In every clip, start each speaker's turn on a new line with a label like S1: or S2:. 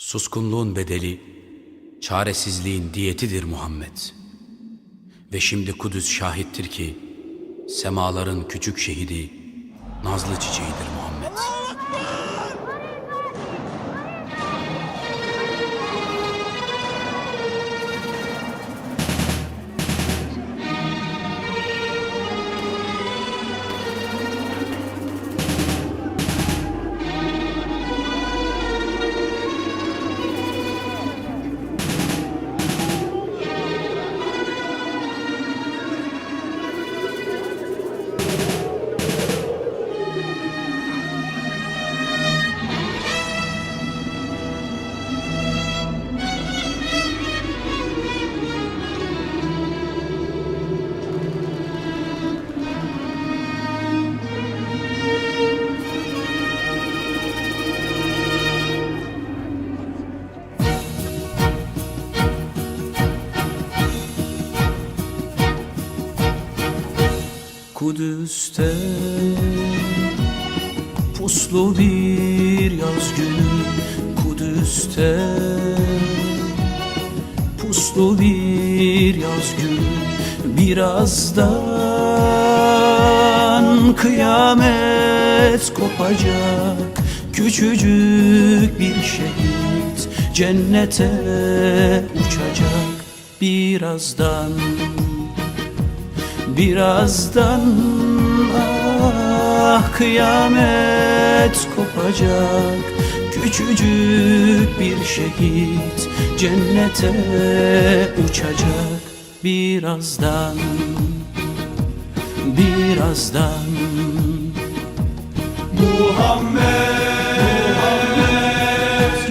S1: Suskunluğun bedeli, çaresizliğin diyetidir Muhammed. Ve şimdi Kudüs şahittir ki, semaların küçük şehidi, nazlı çiçeğidir Muhammed. Kudüs'te puslu bir yaz günü Kudüs'te puslu bir yaz günü Birazdan kıyamet kopacak. Küçücük bir şehit cennete uçacak. Birazdan Birazdan ah kıyamet kopacak. Küçücük bir şehit cennete uçacak. Birazdan, birazdan. Muhammed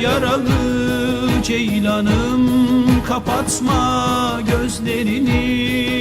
S1: Yaralı ceylanım kapatma gözlerini